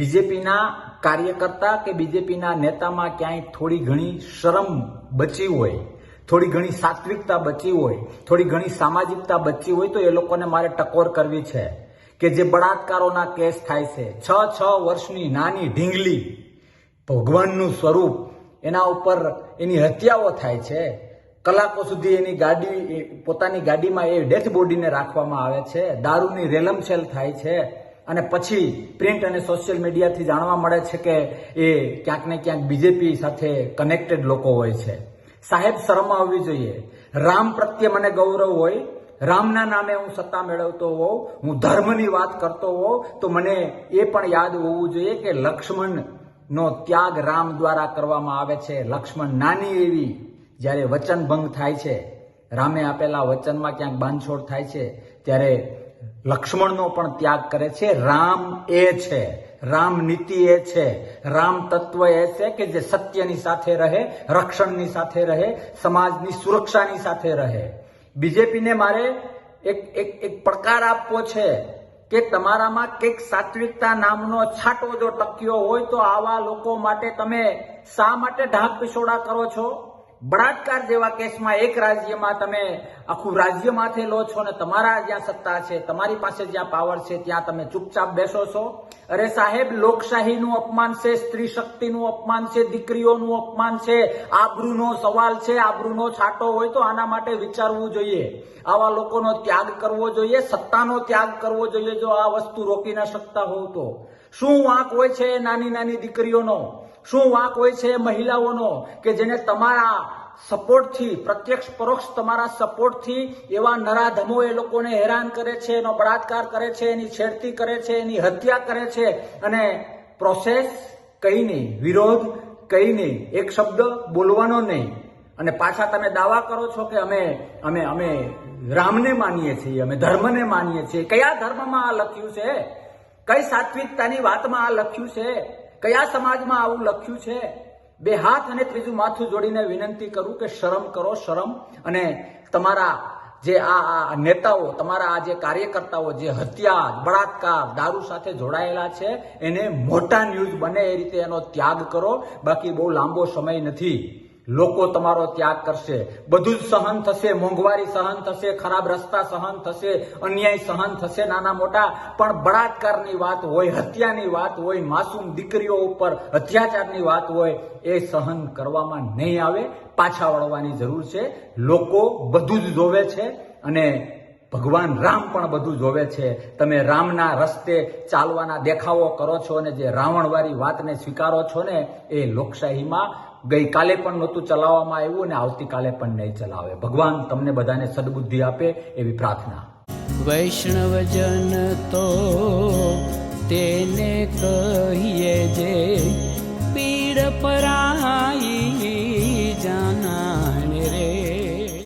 બીજેપીના કાર્યકર્તા કે બીજેપીના નેતામાં ક્યાંય થોડી ઘણી શરમ બચી હોય, થોડી ઘણી સાત્વિકતા બચી હોય, થોડી ઘણી સામાજિકતા બચી હોય તો એ લોકોને મારે ટકોર કરવી છે કે જે બળાત્કારોના કેસ થાય છે. છ છ વર્ષની નાની ઢીંગલી ભગવાનનું સ્વરૂપ એના ઉપર એની હત્યાઓ થાય છે. કલાકો સુધી એની ગાડી પોતાની ગાડીમાં એ ડેથ બોડીને રાખવામાં આવે છે. દારૂની રેલમછેલ થાય છે. અને પછી પ્રિન્ટ અને સોશિયલ મીડિયાથી જાણવા મળે છે કે એ ક્યાંક ને ક્યાંક બીજેપી સાથે કનેક્ટેડ લોકો હોય છે. સાહેબ, શરમ આવવી જોઈએ. રામ પ્રત્યે મને ગૌરવ હોય, રામના નામે હું સત્તા મેળવતો હોઉં, હું ધર્મની વાત કરતો હોઉં, તો મને એ પણ યાદ હોવું જોઈએ કે લક્ષ્મણ નો ત્યાગ રામ દ્વારા કરવામાં આવે છે. લક્ષ્મણ નાની એવી, જ્યારે વચન ભંગ થાય છે, રામે આપેલા વચનમાં ક્યાંક બાંધછોડ થાય છે, ત્યારે લક્ષ્મણનો પણ ત્યાગ કરે છે. રામ એ છે. રામ નીતિ એ છે. રામ તત્વ એ છે કે જે સત્યની સાથે રહે, રક્ષણની સાથે રહે, સમાજની સુરક્ષાની સાથે રહે. બીજેપીને મારે એક એક એક પડકાર આપવો છે કે તમારામાં કંઈક સાત્વિકતા નામનો છાંટો જો ટક્યો હોય તો આવા લોકો માટે તમે શા માટે ઢાંક પિછોડા કરો છો? બળાત્કાર જેવા કેસમાં એક રાજ્યમાં તમે આખું રાજ્ય માથે લો છો ને તમારા જ્યાં સત્તા છે, તમારી પાસે જ્યાં પાવર છે, ત્યાં તમે ચૂપચાપ બેસો છો. અરે સાહેબ, લોકશાહીનું અપમાન છે, સ્ત્રી શક્તિનું અપમાન છે, દીકરીઓનું અપમાન છે, આબરૂનો સવાલ છે, આબરૂનો છાંટો હોય તો આના માટે વિચારવું જોઈએ. આવા લોકોનો ત્યાગ કરવો જોઈએ, સત્તાનો ત્યાગ કરવો જોઈએ જો આ વસ્તુ રોકી ના શકતા હોવ તો. શું વાંક હોય છે નાની નાની દીકરીઓનો? શું વાંક હોય છે મહિલાઓનો? કે જેને તમારા સપોર્ટથી, પ્રત્યક્ષ પરોક્ષ તમારા સપોર્ટથી એવા નરાધમો એ લોકોને હેરાન કરે છે, એનો બળાત્કાર કરે છે, એની છેડતી કરે છે, એની હત્યા કરે છે અને પ્રોસેસ કઈ નહીં, વિરોધ કઈ નહીં, એક શબ્દ બોલવાનો નહીં. અને પાછા તમે દાવા કરો છો કે અમે અમે અમે રામને માનીએ છીએ, અમે ધર્મને માનીએ છીએ. કયા ધર્મમાં આ લખ્યું છે? કઈ સાત્વિકતાની વાતમાં આ લખ્યું છે? કયા સમાજમાં આવું લખ્યું છે? બે હાથ અને ત્રીજું માથું જોડીને વિનંતી કરું કે શરમ કરો, શરમ. અને તમારા જે આ નેતાઓ, તમારા આ જે કાર્યકર્તાઓ જે હત્યા, બળાત્કાર, દારૂ સાથે જોડાયેલા છે, એને મોટા ન્યૂઝ બને એ રીતે એનો ત્યાગ કરો. બાકી બહુ લાંબો સમય નથી. લોકો તમારો ત્યાગ કરશે. બધું જ સહન થશે, મોંઘવારી સહન થશે, ખરાબ રસ્તા સહન થશે, અન્યાય સહન થશે નાના મોટા, પણ બળાત્કારની વાત હોય, હત્યાની વાત હોય, માસૂમ દીકરીઓ ઉપર અત્યાચારની વાત હોય, એ સહન કરવામાં નહીં આવે. પાછા વળવાની જરૂર છે. લોકો બધું જ જોવે છે અને ભગવાન રામ પણ બધું જોવે છે. તમે રામના રસ્તે ચાલવાના દેખાવો કરો છો અને જે રાવણવાળી વાતને સ્વીકારો છો ને, એ લોકશાહીમાં ગઈકાલે પણ નહોતું ચલાવવામાં આવ્યું અને આવતીકાલે પણ નહીં ચલાવે. ભગવાન તમને બધાને સદબુદ્ધિ આપે એવી પ્રાર્થના. વૈષ્ણવજન તો તેને કહીએ જે